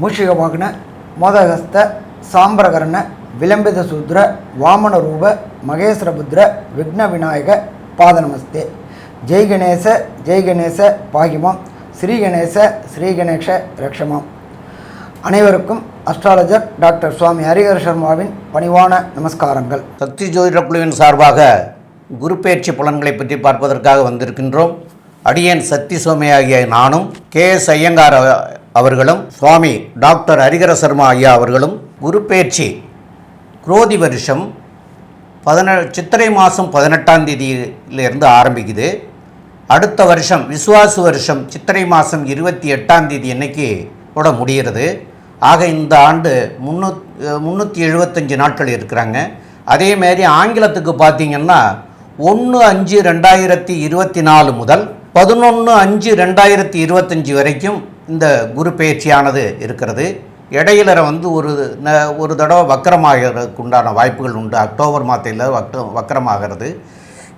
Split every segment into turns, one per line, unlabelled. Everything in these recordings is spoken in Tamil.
மூஷிகவாகன மோதகஸ்த சாம்பிரகரண விளம்பித சூத்ர வாமன ரூப மகேஸ்வரபுத்ர விக்ன விநாயக பாதநமஸ்தே. ஜெய் கணேச ஜெய் கணேச பாகிமாம். ஸ்ரீ கணேச ஸ்ரீ கணேஷ ரக்ஷமாம். அனைவருக்கும் அஸ்ட்ராலஜர் டாக்டர் சுவாமி ஹரிஹர் சர்மாவின் பணிவான நமஸ்காரங்கள்.
சக்தி ஜோதிட குழுவின் சார்பாக குரு பயிற்சி பலன்களை பற்றி பார்ப்பதற்காக வந்திருக்கின்றோம். அடியேன் சக்தி சுவாமி ஆகிய நானும் கே எஸ் ஐயங்கார் அவர்களும் சுவாமி டாக்டர் ஹரிகர சர்மா ஐயா அவர்களும் குரு குரோதி வருஷம் பதின சித்திரை மாதம் பதினெட்டாம் தேதியிலிருந்து ஆரம்பிக்குது. அடுத்த வருஷம் விசுவாசு வருஷம் சித்திரை மாதம் இருபத்தி எட்டாம் தேதி அன்னைக்கு கூட முடிகிறது. ஆக இந்த ஆண்டு முன்னூ முந்நூற்றி எழுபத்தஞ்சு நாட்கள் இருக்கிறாங்க. அதேமாரி ஆங்கிலத்துக்கு பார்த்தீங்கன்னா ஒன்று அஞ்சு ரெண்டாயிரத்தி இருபத்தி நாலு முதல் பதினொன்று அஞ்சு ரெண்டாயிரத்தி இருபத்தஞ்சி வரைக்கும் இந்த குரு பயிற்சியானது இருக்கிறது. இடையில வந்து ஒரு ந- ஒரு தடவை வக்கரமாகிறதுக்கு உண்டான வாய்ப்புகள் உண்டு. அக்டோபர் மாதத்தில் வக்க வக்கரமாகிறது.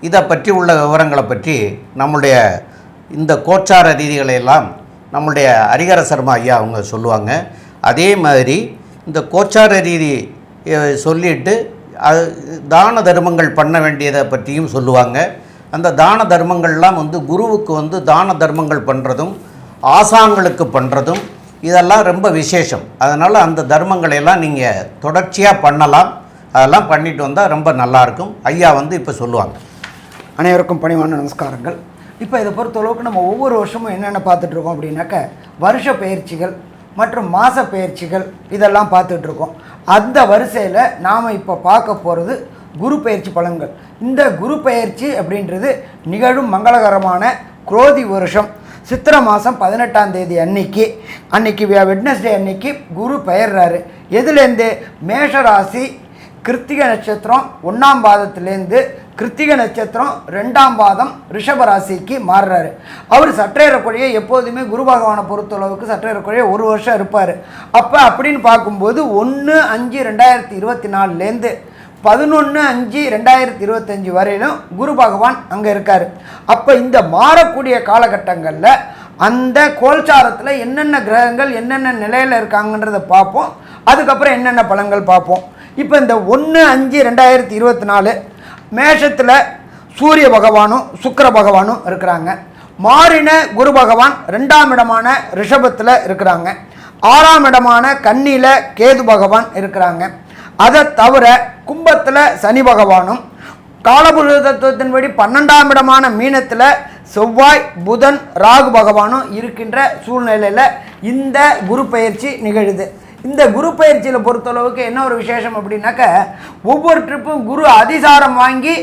இதை பற்றி உள்ள விவரங்களை பற்றி நம்முடைய இந்த கோச்சார ரீதிகளை எல்லாம் நம்முடைய ஹரிகர சர்மா ஐயா அவங்க சொல்லுவாங்க. அதே மாதிரி இந்த கோச்சார ரீதி சொல்லிட்டு அது தான தர்மங்கள் பண்ண வேண்டியதை பற்றியும் சொல்லுவாங்க. அந்த தான தர்மங்கள்லாம் வந்து குருவுக்கு வந்து தான தர்மங்கள் பண்ணுறதும் ஆசாங்களுக்கு பண்ணுறதும் இதெல்லாம் ரொம்ப விசேஷம். அதனால் அந்த தர்மங்களை எல்லாம் நீங்கள் தொடர்ச்சியாக பண்ணலாம். அதெல்லாம் பண்ணிட்டு வந்தால் ரொம்ப நல்லாயிருக்கும் ஐயா வந்து இப்போ சொல்லுவாங்க.
அனைவருக்கும் பணிவான நமஸ்காரங்கள். இப்போ இதை பொறுத்தளவுக்கு நம்ம ஒவ்வொரு வருஷமும் என்னென்ன பார்த்துட்ருக்கோம் அப்படின்னாக்க வருஷ பயிற்சிகள் மற்றும் மாத பயிற்சிகள் இதெல்லாம் பார்த்துட்ருக்கோம் அந்த வரிசையில் நாம் இப்போ பார்க்க போகிறது குரு பயிற்சி பலன்கள். இந்த குரு பயிற்சி அப்படின்றது நிகழும் மங்களகரமான குரோதி வருஷம். சித்திரை மாதம் பதினெட்டாம் தேதி அன்னைக்கு அன்னைக்கு வெட்னஸ்டே அன்னைக்கு குரு பெயர்றாரு. எதுலேருந்து மேஷராசி கிருத்திகை நட்சத்திரம் ஒன்றாம் பாதத்துலேருந்து கிருத்திகை நட்சத்திரம் ரெண்டாம் பாதம் ரிஷபராசிக்கு மாறுறாரு. அவர் சற்றேறக்குறைய எப்போதுமே குரு பகவானை பொறுத்தளவுக்கு சற்றேறக்குறைய ஒரு வருஷம் இருப்பார். அப்போ அப்படின்னு பார்க்கும்போது ஒன்று அஞ்சு ரெண்டாயிரத்தி இருபத்தி நாலுலேருந்து பதினொன்று அஞ்சு ரெண்டாயிரத்தி இருபத்தஞ்சி வரையிலும் குரு பகவான் அங்கே இருக்கார். அப்போ இந்த மாறக்கூடிய காலகட்டங்களில் அந்த கோல்சாரத்தில் என்னென்ன கிரகங்கள் என்னென்ன நிலையில் இருக்காங்கன்றதை பார்ப்போம். அதுக்கப்புறம் என்னென்ன பலன்கள் பார்ப்போம். இப்போ இந்த ஒன்று அஞ்சு ரெண்டாயிரத்தி இருபத்தி நாலு மேஷத்தில் சூரிய பகவானும் சுக்கர பகவானும் இருக்கிறாங்க. மாறின குரு பகவான் ரெண்டாம் இடமான ரிஷபத்தில் இருக்கிறாங்க. ஆறாம் இடமான கன்னியில் கேது பகவான் இருக்கிறாங்க. அதை தவிர கும்பத்தில் சனி பகவானும் காலபுருஷ தத்துவத்தின்படி பன்னெண்டாம் இடமான மீனத்தில் செவ்வாய் புதன் ராகு பகவானும் இருக்கின்ற சூழ்நிலையில் இந்த குரு பயிற்சி நிகழுது. இந்த குரு பயிற்சியில் பொறுத்தளவுக்கு என்ன ஒரு விசேஷம் அப்படின்னாக்க ஒவ்வொரு ட்ரிப்பும் குரு அதிசாரம் வாங்கி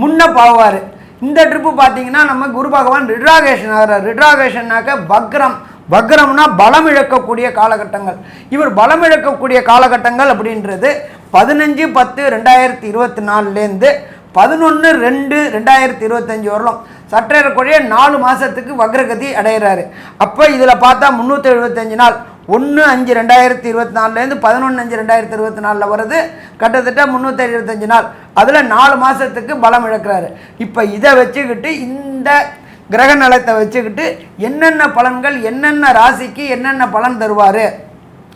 முன்ன போவார். இந்த ட்ரிப்பு பார்த்தீங்கன்னா நம்ம குரு பகவான் ரிட்ராகேஷன் ஆகிறார். ரிட்ராகேஷன்னாக்க பக்ரம் பக்ரம்னா பலம் இழக்கக்கூடிய காலகட்டங்கள். இவர் பலம் இழக்கக்கூடிய காலகட்டங்கள் அப்படின்றது பதினஞ்சு பத்து ரெண்டாயிரத்தி இருபத்தி நாலுலேருந்து பதினொன்று ரெண்டு ரெண்டாயிரத்தி இருபத்தஞ்சி வரலாம் சற்றேறக்குறைய நாலு மாதத்துக்கு வக்ரகதி அடைகிறாரு அப்போ இதில் பார்த்தா முந்நூற்றி எழுபத்தஞ்சு நாள். ஒன்று அஞ்சு ரெண்டாயிரத்தி இருபத்தி நாலுலேருந்து பதினொன்று அஞ்சு ரெண்டாயிரத்தி இருபத்தி நாலில் வருது கிட்டத்தட்ட முந்நூற்றி எழுபத்தஞ்சு நாள். அதில் நாலு மாதத்துக்கு பலம் இழக்கிறாரு. இப்போ இதை வச்சுக்கிட்டு இந்த கிரக நலத்தை வச்சுக்கிட்டு என்னென்ன பலன்கள் என்னென்ன ராசிக்கு என்னென்ன பலன் தருவார்?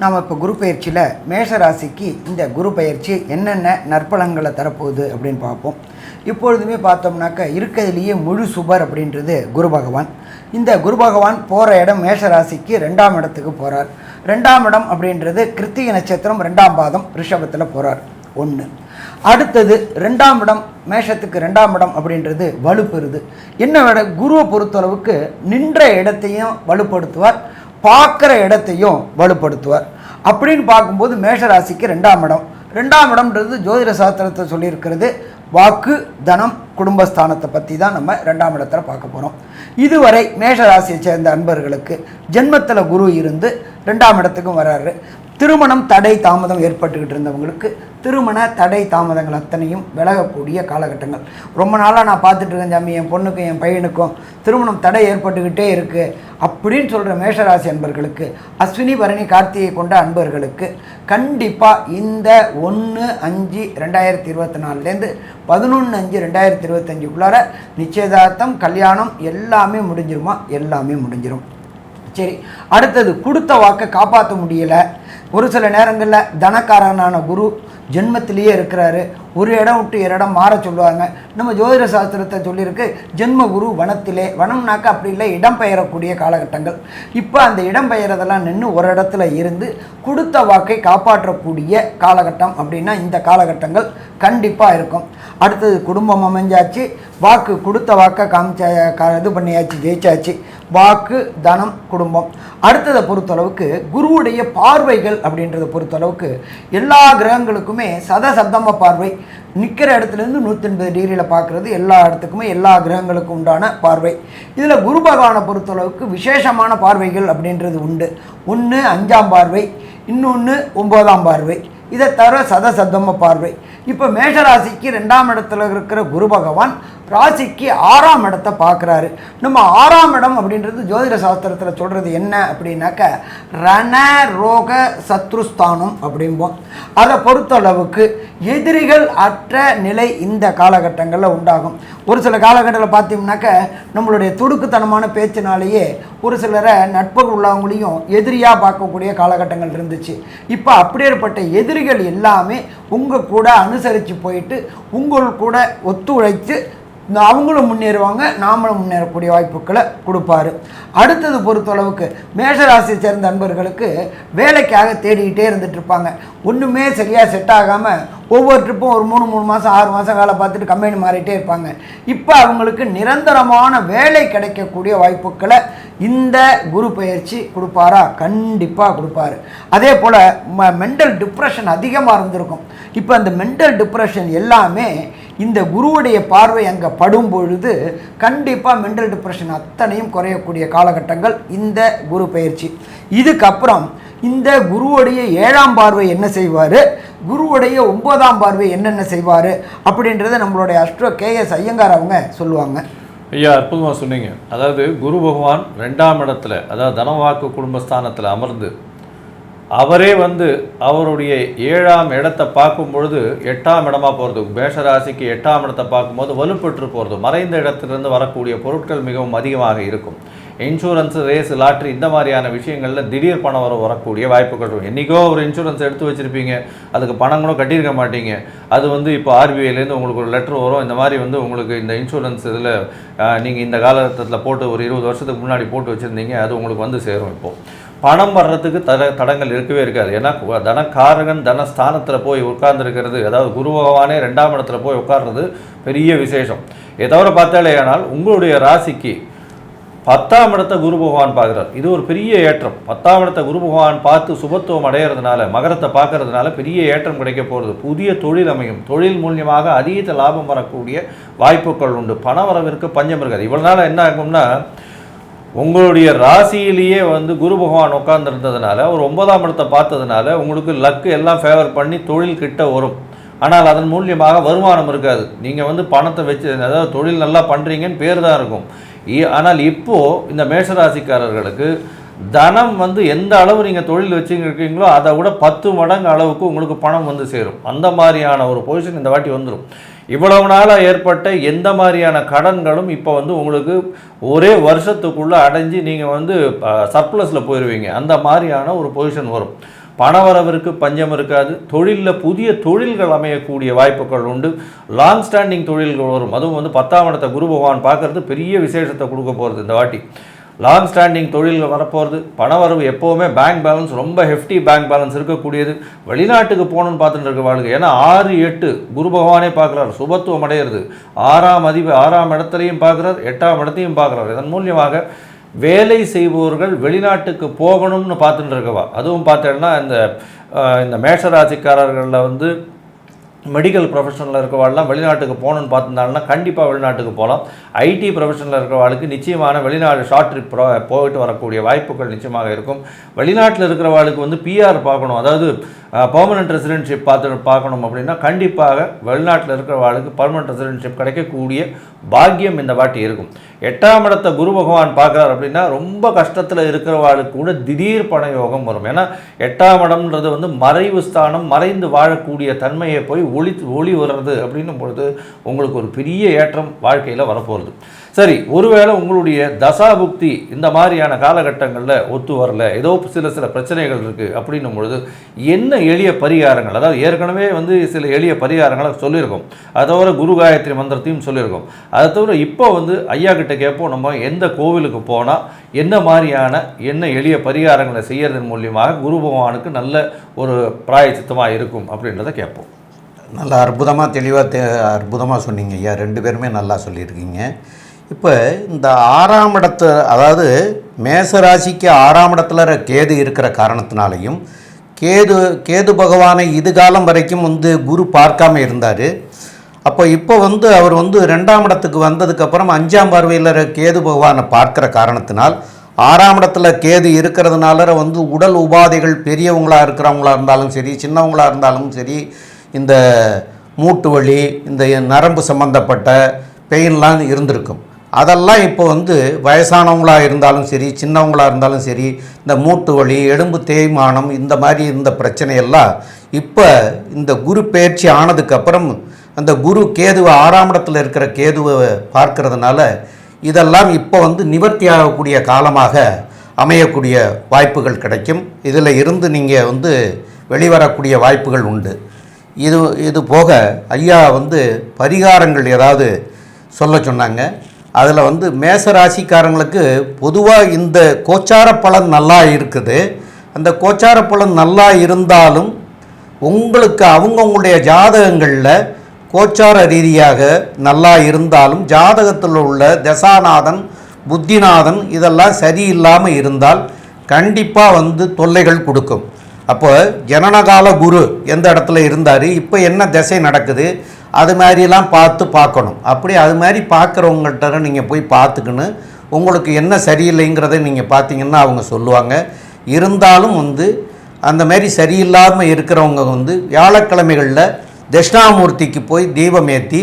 நாம் இப்போ குரு பயிற்சியில் மேஷ ராசிக்கு இந்த குரு பயிற்சி என்னென்ன நற்பலன்களை தரப்போகுது அப்படின்னு பார்ப்போம். இப்பொழுதுமே பார்த்தோம்னாக்க இருக்கிறதுலேயே முழு சுபர் அப்படின்றது குரு பகவான். இந்த குரு பகவான் போகிற இடம் மேஷராசிக்கு ரெண்டாம் இடத்துக்கு போகிறார் ரெண்டாம் இடம் அப்படின்றது கிருத்திகை நட்சத்திரம் ரெண்டாம் பாதம் ரிஷபத்தில் போகிறார் ஒன்று அடுத்தது ரெண்டாம் இடம் மேஷத்துக்கு ரெண்டாம் இடம் அப்படின்றது வலுப்பெறுது. என்ன விட குருவை பொறுத்தளவுக்கு நின்ற இடத்தையும் வலுப்படுத்துவார். பார்க்குற இடத்தையும் வலுப்படுத்துவார். அப்படின்னு பார்க்கும்போது மேஷராசிக்கு ரெண்டாம் இடம். ரெண்டாம் இடம்ன்றது ஜோதிட சாஸ்திரத்தை சொல்லியிருக்கிறது வாக்கு தனம் குடும்பஸ்தானத்தை பற்றி தான் நம்ம ரெண்டாம் இடத்துல பார்க்க போகிறோம் இதுவரை மேஷராசியை சேர்ந்த அன்பர்களுக்கு ஜென்மத்தில் குரு இருந்து ரெண்டாம் இடத்துக்கும் வராரு. திருமணம் தடை தாமதம் ஏற்பட்டுக்கிட்டு இருந்தவங்களுக்கு திருமண தடை தாமதங்கள் அத்தனையும் விலகக்கூடிய காலகட்டங்கள். ரொம்ப நாளாக நான் பார்த்துட்டு இருக்கேன் சாமி என் பொண்ணுக்கும் என் பையனுக்கும் திருமணம் தடை ஏற்பட்டுக்கிட்டே இருக்குது அப்படின்னு சொல்கிற மேஷராசி அன்பர்களுக்கு அஸ்வினி பரணி கார்த்திகை கொண்ட அன்பர்களுக்கு கண்டிப்பாக இந்த ஒன்று அஞ்சு ரெண்டாயிரத்தி இருபத்தி நாலுலேருந்து பதினொன்று அஞ்சு ரெண்டாயிரத்தி இருபத்தஞ்சுக்குள்ளார நிச்சயதார்த்தம் கல்யாணம் எல்லாமே முடிஞ்சிருமா? எல்லாமே முடிஞ்சிடும் சரி அடுத்தது கொடுத்த வாக்கை காப்பாற்ற முடியலை. ஒரு சில நேரங்களில் தனக்காரனான குரு ஜென்மத்திலேயே இருக்கிறாரு. ஒரு இடம் விட்டு இரு இடம் மாற சொல்லுவாங்க. நம்ம ஜோதிட சாஸ்திரத்தை சொல்லியிருக்கு ஜென்ம குரு வனத்திலே வனம்னாக்க அப்படி இல்லை இடம் பெயரக்கூடிய காலகட்டங்கள். இப்போ அந்த இடம் பெயரதெல்லாம் நின்று ஒரு இடத்துல இருந்து கொடுத்த வாக்கை காப்பாற்றக்கூடிய காலகட்டம் அப்படின்னா இந்த காலகட்டங்கள் கண்டிப்பாக இருக்கும். அடுத்தது குடும்பம் அமைஞ்சாச்சு. வாக்கு கொடுத்த வாக்கை காமிச்சா கா- இது பண்ணியாச்சு ஜெயிச்சாச்சு. வாக்கு தனம் குடும்பம். அடுத்ததை பொறுத்தளவுக்கு குருவுடைய பார்வைகள் அப்படின்றத பொறுத்தளவுக்கு எல்லா கிரகங்களுக்குமே சத சப்தம பார்வை. நிற்கிற இடத்துலேருந்து நூற்றி எண்பது டிகிரியில் பார்க்குறது எல்லா இடத்துக்குமே எல்லா கிரகங்களுக்கும் உண்டான பார்வை. இதில் குரு பகவானை பொறுத்தளவுக்கு விசேஷமான பார்வைகள் அப்படின்றது உண்டு. ஒன்று அஞ்சாம் பார்வை இன்னொன்று ஒன்பதாம் பார்வை. இதை தவிர சத சப்தம பார்வை. இப்போ மேஷராசிக்கு ரெண்டாம் இடத்துல இருக்கிற குரு பகவான் ராசிக்கு ஆறாம் இடத்தை பார்க்குறாரு. நம்ம ஆறாம் இடம் அப்படின்றது ஜோதிட சாஸ்திரத்தில் சொல்கிறது என்ன அப்படின்னாக்க ரண ரோக சத்ருஸ்தானம் அப்படிம்போம். அதை பொறுத்தளவுக்கு எதிரிகள் அற்ற நிலை இந்த காலகட்டங்களில் உண்டாகும். ஒரு சில காலகட்டத்தில் பார்த்தீங்கன்னாக்க நம்மளுடைய துடுக்குத்தனமான பேச்சினாலேயே ஒரு சிலரை நட்புகள் உள்ளவங்களையும் எதிரியாக பார்க்கக்கூடிய காலகட்டங்கள் இருந்துச்சு. இப்போ அப்படியேற்பட்ட எதிரிகள் எல்லாமே உங்கள் கூட அனுசரித்து போயிட்டு உங்கள் கூட ஒத்துழைத்து அவங்களும் முன்னேறுவாங்க நாமளும் முன்னேறக்கூடிய வாய்ப்புகளை கொடுப்பாரு. அடுத்தது பொறுத்தளவுக்கு மேஷராசியை சேர்ந்த நண்பர்களுக்கு வேலைக்காக தேடிக்கிட்டே இருந்துட்டு இருப்பாங்க. ஒன்றுமே சரியாக செட் ஆகாமல் ஒவ்வொரு ட்ரிப்பும் ஒரு மூணு மூணு மாதம் ஆறு மாதம் வேலை பார்த்துட்டு கம்பெனி மாறிட்டே இருப்பாங்க. இப்போ அவங்களுக்கு நிரந்தரமான வேலை கிடைக்கக்கூடிய வாய்ப்புகளை இந்த குரு பயிற்சி கொடுப்பாரா? கண்டிப்பாக கொடுப்பாரு. அதே போல் மென்டல் டிப்ரெஷன் அதிகமாக இருந்திருக்கும். இப்போ அந்த மென்டல் டிப்ரெஷன் எல்லாமே இந்த குருவுடைய பார்வை அங்கே படும் பொழுது கண்டிப்பாக மென்டல் டிப்ரெஷன் அத்தனையும் குறையக்கூடிய காலகட்டங்கள் இந்த குரு பயிற்சி. இதுக்கப்புறம் இந்த குருவுடைய ஏழாம் பார்வை என்ன செய்வார்? குருவுடைய ஒன்பதாம் பார்வை என்னென்ன செய்வார்? அப்படின்றத நம்மளுடைய அஸ்ட்ரோ கேஎஸ் ஐயங்கார் அவங்க சொல்லுவாங்க.
ஐயா அற்புதமாக சொன்னீங்க. அதாவது குரு பகவான் ரெண்டாம் இடத்துல அதாவது தனவாக்கு குடும்பஸ்தானத்தில் அமர்ந்து அவரே வந்து அவருடைய ஏழாம் இடத்தை பார்க்கும் பொழுது எட்டாம் இடமா போகிறது மேஷராசிக்கு எட்டாம் இடத்தை பார்க்கும்போது வலுப்பெற்று போகிறது மறைந்த இடத்திலிருந்து வரக்கூடிய பொருட்கள் மிகவும் அதிகமாக இருக்கும். இன்சூரன்ஸ் ரேஸ் லாட்ரி இந்த மாதிரியான விஷயங்களில் திடீர் பணம் வர வரக்கூடிய வாய்ப்புகள் இருக்கும். என்றைக்கோ ஒரு இன்சூரன்ஸ் எடுத்து வச்சுருப்பீங்க அதுக்கு பணம் கூட கட்டியிருக்க மாட்டீங்க. அது வந்து இப்போ ஆர்பிஐலேருந்து உங்களுக்கு ஒரு லெட்டர் வரும். இந்த மாதிரி வந்து உங்களுக்கு இந்த இன்சூரன்ஸ் இதில் நீங்கள் இந்த காலகட்டத்தில் போட்டு ஒரு இருபது வருஷத்துக்கு முன்னாடி போட்டு வச்சுருந்தீங்க அது உங்களுக்கு வந்து சேரும் இப்போது பணம் வர்றதுக்கு தட தடங்கள் இருக்கவே இருக்காது. ஏன்னா தனக்காரகன் தனஸ்தானத்தில் போய் உட்கார்ந்துருக்கிறது அதாவது குரு பகவானே ரெண்டாம் இடத்துல போய் உட்கார்றது பெரிய விசேஷம். இதை தவிர பார்த்தாலே ஆனால் உங்களுடைய ராசிக்கு பத்தாம் இடத்த குரு பகவான் பார்க்குறார். இது ஒரு பெரிய ஏற்றம். பத்தாம் இடத்தை குரு பகவான் பார்த்து சுபத்துவம் அடையிறதுனால மகரத்தை பார்க்கறதுனால பெரிய ஏற்றம் கிடைக்க போகிறது புதிய தொழில் அமையும். தொழில் மூலியமாக அதீத லாபம் வரக்கூடிய வாய்ப்புகள் உண்டு. பண வரவிற்கு பஞ்சம் இருக்காது. இவ்வளோ நாள் என்ன ஆகும்னா உங்களுடைய ராசியிலேயே வந்து குரு பகவான் உட்கார்ந்துருந்ததுனால ஒரு ஒன்பதாம் இடத்தை பார்த்ததுனால உங்களுக்கு லக்கு எல்லாம் ஃபேவர் பண்ணி தொழில் கிட்ட வரும். ஆனால் அதன் மூலியமாக வருமானம் இருக்காது. நீங்கள் வந்து பணத்தை வச்சு அதாவது தொழில் நல்லா பண்ணுறீங்கன்னு பேர் தான் இருக்கும். இ- ஆனால் இப்போது இந்த மேஷராசிக்காரர்களுக்கு தனம் வந்து எந்த அளவு நீங்கள் தொழில் வச்சுருக்கீங்களோ அதை விட பத்து மடங்கு அளவுக்கு உங்களுக்கு பணம் வந்து சேரும். அந்த மாதிரியான ஒரு பொசிஷன் இந்த வாட்டி வந்துடும் இவ்வளவு நாளாக ஏற்பட்ட எந்த மாதிரியான கடன்களும் இப்போ வந்து உங்களுக்கு ஒரே வருஷத்துக்குள்ளே அடைஞ்சு நீங்கள் வந்து சர்ப்ளஸில் போயிடுவீங்க அந்த மாதிரியான ஒரு பொசிஷன் வரும். பணவரவிற்கு பஞ்சம் இருக்காது. தொழிலில் புதிய தொழில்கள் அமையக்கூடிய வாய்ப்புகள் உண்டு. லாங் ஸ்டாண்டிங் தொழில்கள் வரும். அதுவும் வந்து பத்தாம் இடத்தை குரு பகவான் பார்க்கறது பெரிய விசேஷத்தை கொடுக்க போகிறது இந்த வாட்டி. லாங் ஸ்டாண்டிங் தொழில்கள் வரப்போகிறது பணவரவு எப்போவுமே பேங்க் பேலன்ஸ் ரொம்ப ஹெஃப்டி பேங்க் பேலன்ஸ் இருக்கக்கூடியது. வெளிநாட்டுக்கு போகணும்னு பார்த்துட்டு இருக்க வாழ்க்கை. ஏன்னா ஆறு எட்டு குரு பகவானே பார்க்குறாரு. சுபத்துவம் அடையிறது. ஆறாம் அதிப ஆறாம் இடத்துலையும் பார்க்குறார் எட்டாம் இடத்தையும் பார்க்குறார். இதன் மூலியமாக வேலை செய்பவர்கள் வெளிநாட்டுக்கு போகணும்னு பார்த்துட்டு இருக்கவா? அதுவும் பார்த்தேன்னா இந்த இந்த மேஷராசிக்காரர்களில் வந்து மெடிக்கல் ப்ரொஃபஷனில் இருக்கிறவாள்லாம் வெளிநாட்டுக்கு போகணுன்னு பார்த்துருந்தாங்கன்னா கண்டிப்பாக வெளிநாட்டுக்கு போகலாம். ஐடி ப்ரொஃபஷனில் இருக்கிறவாளுக்கு நிச்சயமான வெளிநாடு ஷார்ட் ட்ரிப் போயிட்டு வரக்கூடிய வாய்ப்புகள் நிச்சயமாக இருக்கும். வெளிநாட்டில் இருக்கிறவாளுக்கு வந்து பிஆர் பார்க்கணும். அதாவது பர்மனெண்ட் ரெசிடென்ஷிப் பார்த்து பார்க்கணும் அப்படின்னா கண்டிப்பாக வெளிநாட்டில் இருக்கிறவாளுக்கு பர்மனெண்ட் ரெசிடென்ஷிப் கிடைக்கக்கூடிய பாக்கியம் இந்த வாட்டி இருக்கும். எட்டாம் இடத்தை குரு பகவான் பார்க்குறாரு அப்படின்னா ரொம்ப கஷ்டத்தில் இருக்கிறவாளுக்கு கூட திடீர் பண யோகம் வரும். ஏன்னா எட்டாம் இடம்ன்றது வந்து மறைவு ஸ்தானம் மறைந்து வாழக்கூடிய தன்மையை போய் ஒளி ஒளி வர்றது அப்படின்னும் பொழுது உங்களுக்கு ஒரு பெரிய ஏற்றம் வாழ்க்கையில் வரப்போகிறது சரி ஒருவேளை உங்களுடைய தசாபுக்தி இந்த மாதிரியான காலகட்டங்களில் ஒத்து வரல ஏதோ சில சில பிரச்சனைகள் இருக்குது அப்படின்னும் பொழுது என்ன எளிய பரிகாரங்கள்? அதாவது ஏற்கனவே வந்து சில எளிய பரிகாரங்களை சொல்லியிருக்கோம். அதை தவிர குரு காயத்ரி மந்திரத்தையும் சொல்லியிருக்கோம். அதை தவிர இப்போ வந்து ஐயா கிட்ட கேட்போம் நம்ம எந்த கோவிலுக்கு போனால் என்ன மாதிரியான என்ன எளிய பரிகாரங்களை செய்யறதன் மூலியமாக குரு பகவானுக்கு நல்ல ஒரு பிராயச்சித்தமாக இருக்கும் அப்படின்றத கேட்போம்.
நல்லா அற்புதமாக தெளிவாக தே அற்புதமாக சொன்னீங்க ஐயா. ரெண்டு பேருமே நல்லா சொல்லியிருக்கீங்க. இப்போ இந்த ஆறாம் இடத்து அதாவது மேச ராசிக்கு ஆறாம் இடத்துல கேது இருக்கிற காரணத்தினாலையும் கேது கேது பகவானை இது காலம் வரைக்கும் வந்து குரு பார்க்காம இருந்தார். அப்போ இப்போ வந்து அவர் வந்து ரெண்டாம் இடத்துக்கு வந்ததுக்கப்புறம் அஞ்சாம் பார்வையில் கேது பகவானை பார்க்குற காரணத்தினால் ஆறாம் இடத்துல கேது இருக்கிறதுனால வந்து உடல் உபாதைகள் பெரியவங்களாக இருக்கிறவங்களா இருந்தாலும் சரி சின்னவங்களா இருந்தாலும் சரி இந்த மூட்டு வலி இந்த நரம்பு சம்பந்தப்பட்ட பெயின்லாம் இருந்திருக்கும். அதெல்லாம் இப்போ வந்து வயசானவங்களாக இருந்தாலும் சரி சின்னவங்களாக இருந்தாலும் சரி இந்த மூட்டு வலி எலும்பு தேய்மானம் இந்த மாதிரி இருந்த பிரச்சனையெல்லாம் இப்போ இந்த குரு பயிற்சி ஆனதுக்கப்புறம் அந்த குரு கேதுவை ஆறாம் இடத்துல இருக்கிற கேதுவை பார்க்கறதுனால இதெல்லாம் இப்போ வந்து நிவர்த்தி ஆகக்கூடிய காலமாக அமையக்கூடிய வாய்ப்புகள் கிடைக்கும். இதில் இருந்து நீங்கள் வந்து வெளிவரக்கூடிய வாய்ப்புகள் உண்டு. இது இது போக ஐயா வந்து பரிகாரங்கள் ஏதாவது சொல்ல சொன்னாங்க? அதில் வந்து மேச ராசிக்காரங்களுக்கு பொதுவாக இந்த கோச்சார பலன் நல்லா இருக்குது. அந்த கோச்சார பலன் நல்லா இருந்தாலும் உங்களுக்கு அவங்கவுங்களுடைய ஜாதகங்களில் கோச்சார ரீதியாக நல்லா இருந்தாலும் ஜாதகத்தில் உள்ள தசாநாதன் புத்திநாதன் இதெல்லாம் சரியில்லாமல் இருந்தால் கண்டிப்பாக வந்து தொல்லைகள் கொடுக்கும். அப்போ ஜனனகால குரு எந்த இடத்துல இருந்தார்? இப்போ என்ன திசை நடக்குது? அது மாதிரிலாம் பார்த்து பார்க்கணும். அப்படி அது மாதிரி பார்க்குறவங்கள்ட்ட நீங்கள் போய் பார்த்துக்கின்னு உங்களுக்கு என்ன சரியில்லைங்கிறத நீங்கள் பார்த்தீங்கன்னா அவங்க சொல்லுவாங்க. இருந்தாலும் வந்து அந்த மாதிரி சரியில்லாமல் இருக்கிறவங்க வந்து வியாழக்கிழமைகளில் தட்சிணாமூர்த்திக்கு போய் தீபம் ஏற்றி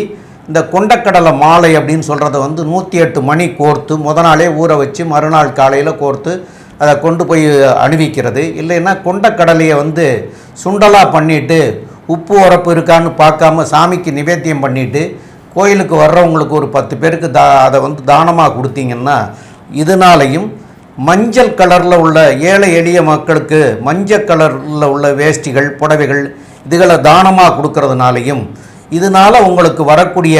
இந்த கொண்டக்கடலை மாலை அப்படின்னு சொல்கிறத வந்து நூற்றி எட்டு மணி கோர்த்து முத நாளே ஊற வச்சு மறுநாள் காலையில் கோர்த்து அதை கொண்டு போய் அணிவிக்கிறது. இல்லைன்னா கொண்டக்கடலையை வந்து சுண்டலாக பண்ணிவிட்டு உப்பு உரப்பு இருக்கான்னு பார்க்காம சாமிக்கு நிவேத்தியம் பண்ணிவிட்டு கோயிலுக்கு வர்றவங்களுக்கு ஒரு பத்து பேருக்கு தா அதை வந்து தானமாக கொடுத்தீங்கன்னா இதனாலையும் மஞ்சள் கலரில் உள்ள ஏழை எளிய மக்களுக்கு மஞ்சள் கலரில் உள்ள வேஷ்டிகள் புடவைகள் இதுகளை தானமாக கொடுக்கறதுனாலையும் இதனால் உங்களுக்கு வரக்கூடிய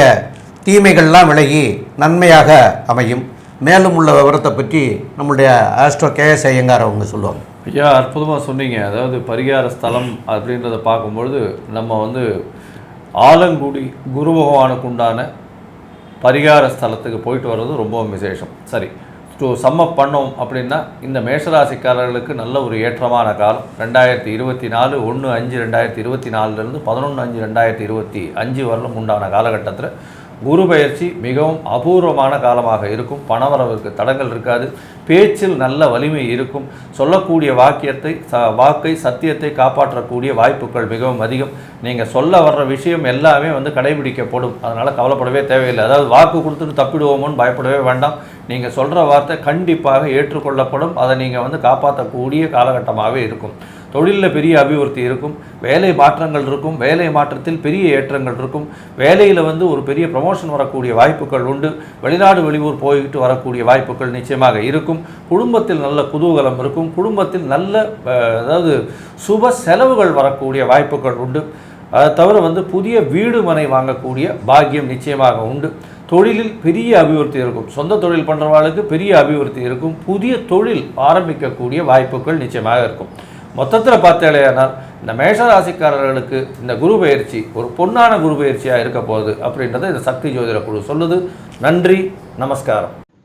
தீமைகள்லாம் விலகி நன்மையாக அமையும். மேலும் உள்ள விவரத்தை பற்றி நம்மளுடைய ஆஸ்ட்ரோ கேஎஸ் ஐயங்கார் அவங்க சொல்லுவாங்க.
ஐயா அற்புதமாக சொன்னீங்க. அதாவது பரிகார ஸ்தலம் அப்படின்றத பார்க்கும்பொழுது நம்ம வந்து ஆலங்குடி குரு பகவானுக்கு உண்டான பரிகார ஸ்தலத்துக்கு போயிட்டு வர்றது ரொம்ப விசேஷம். சரி ஸோ சம்மப் பண்ணோம் அப்படின்னா இந்த மேஷராசிக்காரர்களுக்கு நல்ல ஒரு ஏற்றமான காலம். ரெண்டாயிரத்தி இருபத்தி நாலு ஒன்று அஞ்சு ரெண்டாயிரத்தி இருபத்தி நாலுலேருந்து பதினொன்று அஞ்சு ரெண்டாயிரத்தி இருபத்தி அஞ்சு வரலும் உண்டான காலகட்டத்தில் குரு பயிற்சி மிகவும் அபூர்வமான காலமாக இருக்கும். பணவரவுக்கு தடங்கள் இருக்காது. பேச்சில் நல்ல வலிமை இருக்கும். சொல்லக்கூடிய வாக்கியத்தை ச வாக்கை சத்தியத்தை காப்பாற்றக்கூடிய வாய்ப்புகள் மிகவும் அதிகம். நீங்கள் சொல்ல வர்ற விஷயம் எல்லாமே வந்து கடைபிடிக்கப்படும். அதனால் கவலைப்படவே தேவையில்லை. அதாவது வாக்கு கொடுத்துட்டு தப்பிடுவோமோன்னு பயப்படவே வேண்டாம். நீங்கள் சொல்கிற வார்த்தை கண்டிப்பாக ஏற்றுக்கொள்ளப்படும். அதை நீங்கள் வந்து காப்பாற்றக்கூடிய காலகட்டமாகவே இருக்கும். தொழிலில் பெரிய அபிவிருத்தி இருக்கும். வேலை மாற்றங்கள் இருக்கும். வேலை மாற்றத்தில் பெரிய ஏற்றங்கள் இருக்கும். வேலையில் வந்து ஒரு பெரிய ப்ரமோஷன் வரக்கூடிய வாய்ப்புகள் உண்டு. வெளிநாடு வெளியூர் போய்கிட்டு வரக்கூடிய வாய்ப்புகள் நிச்சயமாக இருக்கும். குடும்பத்தில் நல்ல குதூகலம் இருக்கும். குடும்பத்தில் நல்ல அதாவது சுப செலவுகள் வரக்கூடிய வாய்ப்புகள் உண்டு. அதை தவிர வந்து புதிய வீடு மனை வாங்கக்கூடிய பாக்கியம் நிச்சயமாக உண்டு. தொழிலில் பெரிய அபிவிருத்தி இருக்கும். சொந்த தொழில் பண்ணுறவர்களுக்கு பெரிய அபிவிருத்தி இருக்கும். புதிய தொழில் ஆரம்பிக்கக்கூடிய வாய்ப்புகள் நிச்சயமாக இருக்கும். மொத்தத்தில் பார்த்தேலையானால் இந்த மேஷராசிக்காரர்களுக்கு இந்த குரு பயிற்சி ஒரு பொன்னான குரு பயிற்சியாக இருக்க போகுது அப்படின்றத இந்த சக்தி ஜோதிட குழு சொல்லுது. நன்றி நமஸ்காரம்.